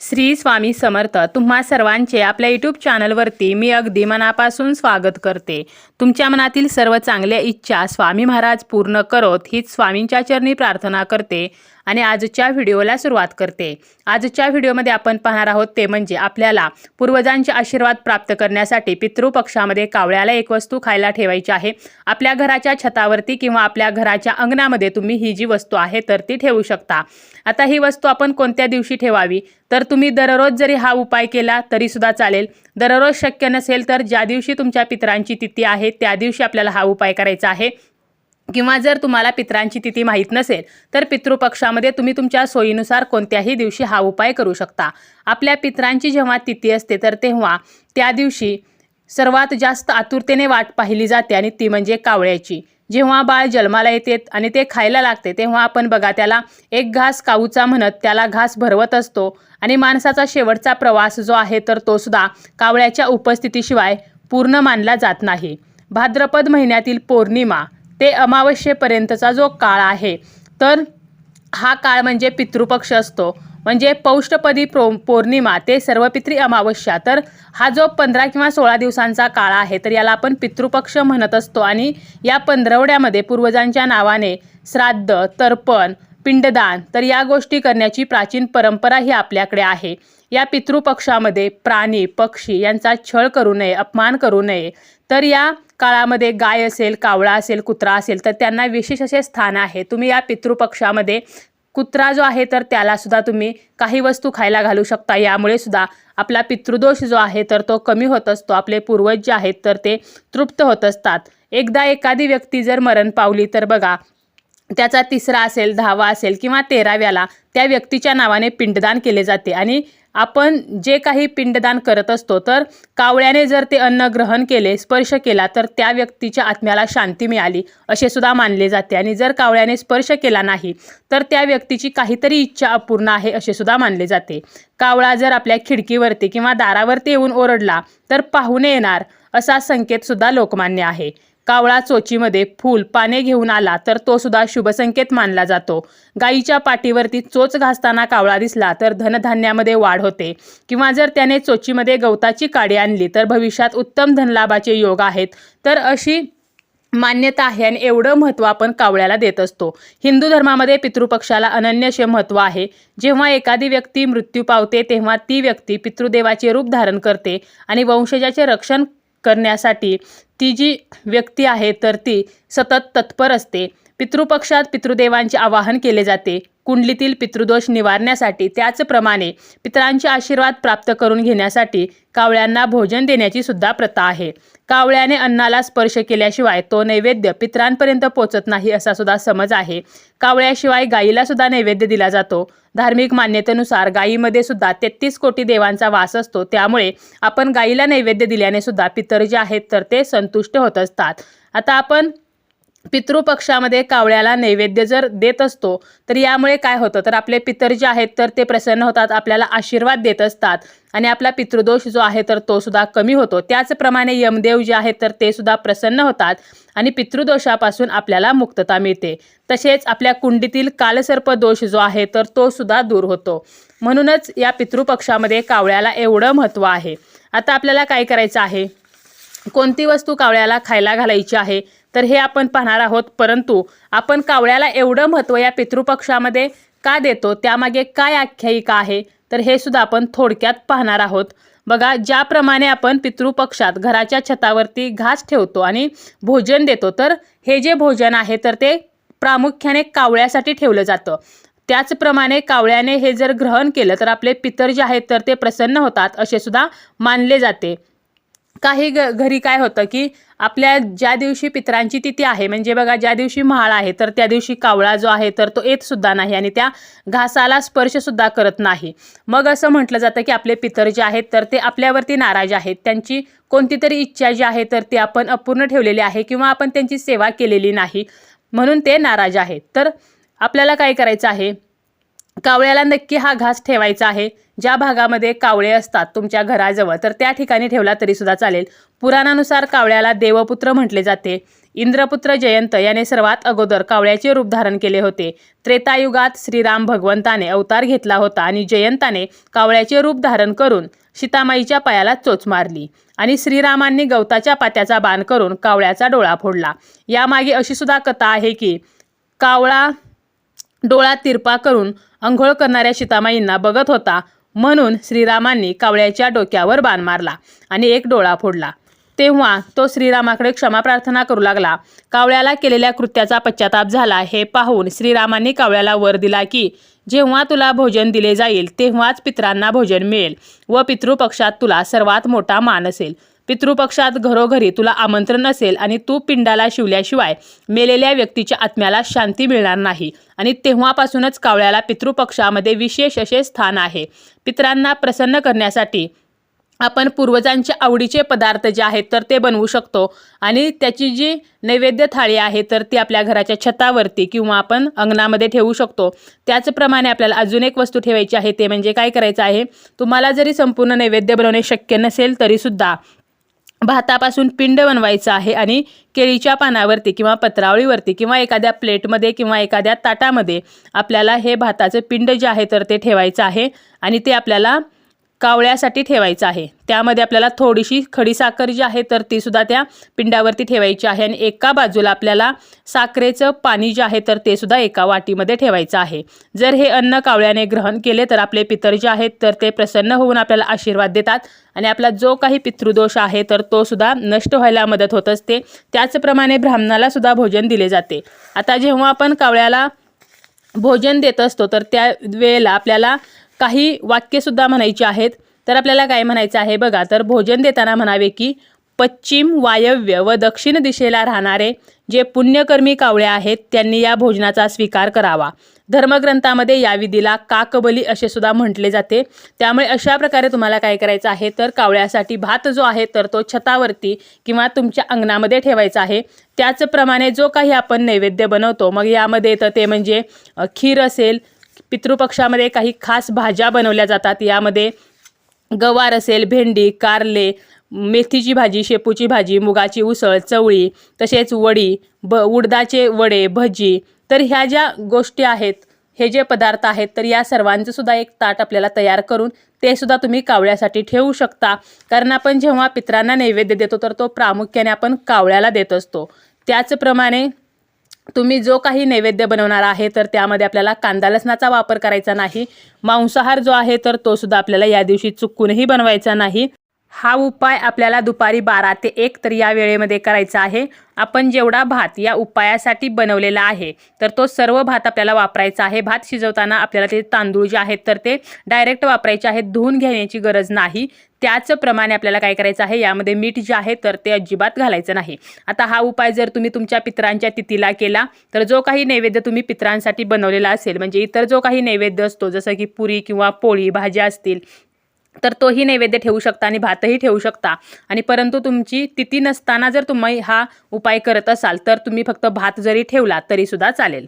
श्री स्वामी समर्थ तुम्हा सर्वांचे आपल्या यूट्यूब चॅनलवरती मी अगदी मनापासून स्वागत करते. तुमच्या मनातील सर्व चांगल्या इच्छा स्वामी महाराज पूर्ण करोत हीच स्वामींच्या चरणी प्रार्थना करते आणि आजच्या व्हिडिओला सुरुवात करते. आजच्या व्हिडिओमध्ये आपण पाहणार आहोत ते म्हणजे आपल्याला पूर्वजांचे आशीर्वाद प्राप्त करण्यासाठी पितृपक्षामध्ये कावळ्याला एक वस्तू खायला ठेवायची आहे. आपल्या घराच्या छतावरती किंवा आपल्या घराच्या अंगणामध्ये तुम्ही ही जी वस्तू आहे तर ती ठेवू शकता. आता ही वस्तू आपण कोणत्या दिवशी ठेवावी? तर तुम्ही दररोज जरी हा उपाय केला तरीसुद्धा चालेल. दररोज शक्य नसेल तर ज्या दिवशी तुमच्या पितरांची तिथी आहे त्या दिवशी आपल्याला हा उपाय करायचा आहे. किंवा जर तुम्हाला पितरांची तिथी माहीत नसेल तर पितृपक्षामध्ये तुम्ही तुमच्या सोयीनुसार कोणत्याही दिवशी हा उपाय करू शकता. आपल्या पितरांची जेव्हा तिथी असते तर तेव्हा त्या दिवशी सर्वात जास्त आतुरतेने वाट पाहिली जाते आणि ती म्हणजे कावळ्याची. जेव्हा बाळ जन्माला येते आणि ते खायला लागते तेव्हा आपण बघा त्याला एक घास काऊचा म्हणत त्याला घास भरवत असतो. आणि माणसाचा शेवटचा प्रवास जो आहे तर तो सुद्धा कावळ्याच्या उपस्थितीशिवाय पूर्ण मानला जात नाही. भाद्रपद महिन्यातील पौर्णिमा ते अमावस्येपर्यंतचा जो काळ आहे तर हा काळ म्हणजे पितृपक्ष असतो. म्हणजे पौष्टपदी प्रो पौर्णिमा ते सर्वपित्री अमावस्या. तर हा जो पंधरा किंवा सोळा दिवसांचा काळ आहे तर याला आपण पितृपक्ष म्हणत असतो. आणि या पंधरवड्यामध्ये पूर्वजांच्या नावाने श्राद्ध तर्पण पिंडदान. तर या गोष्टी करण्याची प्राचीन परंपरा ही आपल्याकडे आहे. या पितृपक्षामध्ये प्राणी पक्षी यांचा छळ करू नये अपमान करू नये. तर या काळामध्ये गाय असेल कावळा असेल कुत्रा असेल तर त्यांना विशेष असे स्थान आहे. तुम्ही या पितृपक्षामध्ये कुत्रा जो आहे तर त्यालासुद्धा तुम्ही काही वस्तू खायला घालू शकता. यामुळे सुद्धा आपला पितृदोष जो आहे तर तो कमी होत असतो. आपले पूर्वज जे आहेत तर ते तृप्त होत असतात. एकदा एखादी व्यक्ती जर मरण पावली तर बघा त्याचा तिसरा असेल दहावा असेल किंवा तेराव्याला त्या व्यक्तीच्या नावाने पिंडदान केले जाते. आणि आपण जे काही पिंडदान करत असतो तर कावळ्याने जर ते अन्न ग्रहण केले स्पर्श केला तर त्या व्यक्तीच्या आत्म्याला शांती मिळाली असे सुद्धा मानले जाते. आणि जर कावळ्याने स्पर्श केला नाही तर त्या व्यक्तीची काहीतरी इच्छा अपूर्ण आहे असे सुद्धा मानले जाते. कावळा जर आपल्या खिडकीवरती किंवा दारावरती येऊन ओरडला तर पाहुणे येणार असा संकेत सुद्धा लोकमान्य आहे. कावळा चोचीमध्ये फूल पाने घेऊन आला तर तो सुद्धा शुभसंकेत मानला जातो. गाईच्या पाठीवरती चोच घासताना कावळा दिसला तर धनधान्यामध्ये वाढ होते. किंवा जर त्याने चोचीमध्ये गवताची काडी आणली तर भविष्यात उत्तम धनलाभाचे योग आहेत. तर अशी मान्यता आहे आणि एवढं महत्त्व आपण कावळ्याला देत असतो. हिंदू धर्मामध्ये पितृपक्षाला अनन्यशे महत्त्व आहे. जेव्हा एखादी व्यक्ती मृत्यू पावते तेव्हा ती व्यक्ती पितृदेवाचे रूप धारण करते आणि वंशजाचे रक्षण करण्यासाठी ती जी व्यक्ती आहे तर ती सतत तत्पर असते. पितृपक्षात पितृदेवांचे आवाहन केले जाते. कुंडलीतील पितृदोष निवारण्यासाठी त्याचप्रमाणे पितरांचे आशीर्वाद प्राप्त करून घेण्यासाठी कावळ्यांना भोजन देण्याची सुद्धा प्रथा आहे. कावळ्याने अन्नाला स्पर्श केल्याशिवाय तो नैवेद्य पितरांपर्यंत पोचत नाही असा सुद्धा समज आहे. कावळ्याशिवाय गायीला सुद्धा नैवेद्य दिला जातो. धार्मिक मान्यतेनुसार गायीमध्ये सुद्धा तेहतीस कोटी देवांचा वास असतो. त्यामुळे आपण गायीला नैवेद्य दिल्याने सुद्धा पितर जे आहेत तर ते संतुष्ट होत असतात. आता आपण पितृपक्षामध्ये कावळ्याला नैवेद्य जर देत असतो तर यामुळे काय होतं? तर आपले पितर जे आहेत तर ते प्रसन्न होतात आपल्याला आशीर्वाद देत असतात. आणि आपला पितृदोष जो आहे तर तो सुद्धा कमी होतो. त्याचप्रमाणे यमदेव जे आहेत तर ते सुद्धा प्रसन्न होतात आणि पितृदोषापासून आपल्याला मुक्तता मिळते. तसेच आपल्या कुंडीतील कालसर्प दोष जो आहे तर तो सुद्धा दूर होतो. म्हणूनच या पितृपक्षामध्ये कावळ्याला एवढं महत्त्व आहे. आता आपल्याला काय करायचं आहे? कोणती वस्तू कावळ्याला खायला घालायची आहे? तर हे आपण पाहणार आहोत. परंतु आपण कावळ्याला एवढं महत्त्व या पितृपक्षामध्ये का देतो? त्यामागे काय आख्यायिका आहे? तर हे सुद्धा आपण थोडक्यात पाहणार आहोत. बघा ज्याप्रमाणे आपण पितृपक्षात घराच्या छतावरती घास ठेवतो आणि भोजन देतो तर हे जे भोजन आहे तर ते प्रामुख्याने कावळ्यासाठी ठेवलं जातं. त्याचप्रमाणे कावळ्याने हे जर ग्रहण केलं तर आपले पितर जे आहेत तर ते प्रसन्न होतात असे सुद्धा मानले जाते. काही ग घरी काय होतं की आपल्या ज्या दिवशी पितरांची तिथी आहे म्हणजे बघा ज्या दिवशी महाळ आहे तर त्या दिवशी कावळा जो आहे तर तो येत सुद्धा नाही आणि त्या घासाला स्पर्शसुद्धा करत नाही. मग असं म्हटलं जातं की आपले पितर जे आहेत तर ते आपल्यावरती नाराज आहेत. त्यांची कोणती तरी इच्छा जी आहे तर ती आपण अपूर्ण ठेवलेली आहे किंवा आपण त्यांची सेवा केलेली नाही म्हणून ते नाराज आहेत. तर आपल्याला काय करायचं आहे? कावळ्याला नक्की हा घास ठेवायचा आहे. ज्या भागामध्ये कावळे असतात तुमच्या घराजवळ तर त्या ठिकाणी ठेवला तरी सुद्धा चालेल. पुराणानुसार कावळ्याला देवपुत्र म्हटले जाते. इंद्रपुत्र जयंत याने सर्वात अगोदर कावळ्याचे रूप धारण केले होते. त्रेतायुगात श्रीराम भगवंताने अवतार घेतला होता आणि जयंताने कावळ्याचे रूप धारण करून सीतामाईच्या पायाला चोच मारली आणि श्रीरामांनी गवताच्या पात्याचा बाण करून कावळ्याचा डोळा फोडला. यामागे अशी सुद्धा कथा आहे की कावळा डोळा तिरपा करून अंघोळ करणाऱ्या सीतामाईंना बघत होता म्हणून श्रीरामांनी कावळ्याच्या डोक्यावर बाण मारला आणि एक डोळा फोडला. तेव्हा तो श्रीरामाकडे क्षमा प्रार्थना करू लागला. कावळ्याला केलेल्या कृत्याचा पश्चाताप झाला. हे पाहून श्रीरामांनी कावळ्याला वर दिला की जेव्हा तुला भोजन दिले जाईल तेव्हाच पित्रांना भोजन मिळेल व पितृपक्षात तुला सर्वात मोठा मान असेल. पितृपक्षात घरोघरी तुला आमंत्रण असेल आणि तू पिंडाला शिवल्याशिवाय मेलेल्या व्यक्तीच्या आत्म्याला शांती मिळणार नाही. आणि तेव्हापासूनच कावळ्याला पितृपक्षामध्ये विशेष असे स्थान आहे. पितरांना प्रसन्न करण्यासाठी आपण पूर्वजांच्या आवडीचे पदार्थ जे आहेत तर ते बनवू शकतो. आणि त्याची जी नैवेद्य थाळी आहे तर ती आपल्या घराच्या छतावरती किंवा आपण अंगणामध्ये ठेवू शकतो. त्याचप्रमाणे आपल्याला अजून एक वस्तू ठेवायची आहे ते म्हणजे काय करायचं आहे? तुम्हाला जरी संपूर्ण नैवेद्य बनवणे शक्य नसेल तरीसुद्धा भातापासून पिंड बनवायचं आहे आणि केळीच्या पानावरती किंवा पत्रावळीवरती किंवा एखाद्या प्लेटमध्ये किंवा एखाद्या ताटामध्ये आपल्याला हे भाताचं पिंड जे आहे तर ते ठेवायचं आहे आणि ते आपल्याला कावळ्यासाठी ठेवायचं आहे. त्यामध्ये आपल्याला थोडीशी खडीसाखर जी आहे तर तीसुद्धा त्या पिंडावरती ठेवायची आहे आणि एका बाजूला आपल्याला साखरेचं पाणी जे आहे तर ते सुद्धा एका वाटीमध्ये ठेवायचं आहे. जर हे अन्न कावळ्याने ग्रहण केले तर आपले पितर जे आहेत तर ते प्रसन्न होऊन आपल्याला आशीर्वाद देतात आणि आपला जो काही पितृदोष आहे तर तो सुद्धा नष्ट व्हायला मदत होत असते त्याचप्रमाणे ब्राह्मणाला सुद्धा भोजन दिले जाते. आता जेव्हा आपण कावळ्याला भोजन देत असतो तर त्या वेळेला आपल्याला काही वाक्यसुद्धा म्हणायची आहेत. तर आपल्याला काय म्हणायचं आहे बघा तर भोजन देताना म्हणावे की पश्चिम वायव्य व दक्षिण दिशेला राहणारे जे पुण्यकर्मी कावळे आहेत त्यांनी या भोजनाचा स्वीकार करावा. धर्मग्रंथामध्ये या विधीला काकबली असे सुद्धा म्हटले जाते. त्यामुळे अशा प्रकारे तुम्हाला काय करायचं आहे तर कावळ्यासाठी भात जो आहे तर तो छतावरती किंवा तुमच्या अंगणामध्ये ठेवायचा आहे. त्याचप्रमाणे जो काही आपण नैवेद्य बनवतो मग यामध्ये तर ते म्हणजे खीर असेल पितृपक्षामध्ये काही खास भाज्या बनवल्या जातात. यामध्ये गवार असेल भेंडी कारले मेथीची भाजी शेपूची भाजी मुगाची उसळ चवळी तसेच वडी ब उडदाचे वडे भजी. तर ह्या ज्या गोष्टी आहेत हे जे पदार्थ आहेत तर या सर्वांचं सुद्धा एक ताट आपल्याला तयार करून ते सुद्धा तुम्ही कावळ्यासाठी ठेवू शकता. कारण आपण जेव्हा पित्रांना नैवेद्य देतो तर तो प्रामुख्याने आपण कावळ्याला देत असतो. त्याचप्रमाणे तुम्ही जो काही नैवेद्य बनवणार आहे तर त्यामध्ये आपल्याला कांदा लसणाचा वापर करायचा नाही. मांसाहार जो आहे तर तो सुद्धा आपल्याला या दिवशी चुकूनही बनवायचा नाही. हा उपाय आपल्याला दुपारी बारा ते एक तर या वेळेमध्ये करायचा आहे. आपण जेवढा भात या उपायासाठी बनवलेला आहे तर तो सर्व भात आपल्याला वापरायचा आहे. भात शिजवताना आपल्याला ते तांदूळ जे आहेत तर ते डायरेक्ट वापरायचे आहेत. धुवून घेण्याची गरज नाही. त्याचप्रमाणे आपल्याला काय करायचं आहे यामध्ये मीठ जे आहे तर ते अजिबात घालायचं नाही. आता हा उपाय जर तुम्ही तुमच्या पित्रांच्या तिथीला केला तर जो काही नैवेद्य तुम्ही पित्रांसाठी बनवलेला असेल म्हणजे इतर जो काही नैवेद्य असतो जसं की पुरी किंवा पोळी भाज्या असतील तर तोही नैवेद्य ठेवू शकता आणि भातही ठेवू शकता. आणि परंतु तुमची तिथी नसताना जर तुम्ही हा उपाय करत असाल तर तुम्ही फक्त भात जरी ठेवला तरीसुद्धा चालेल.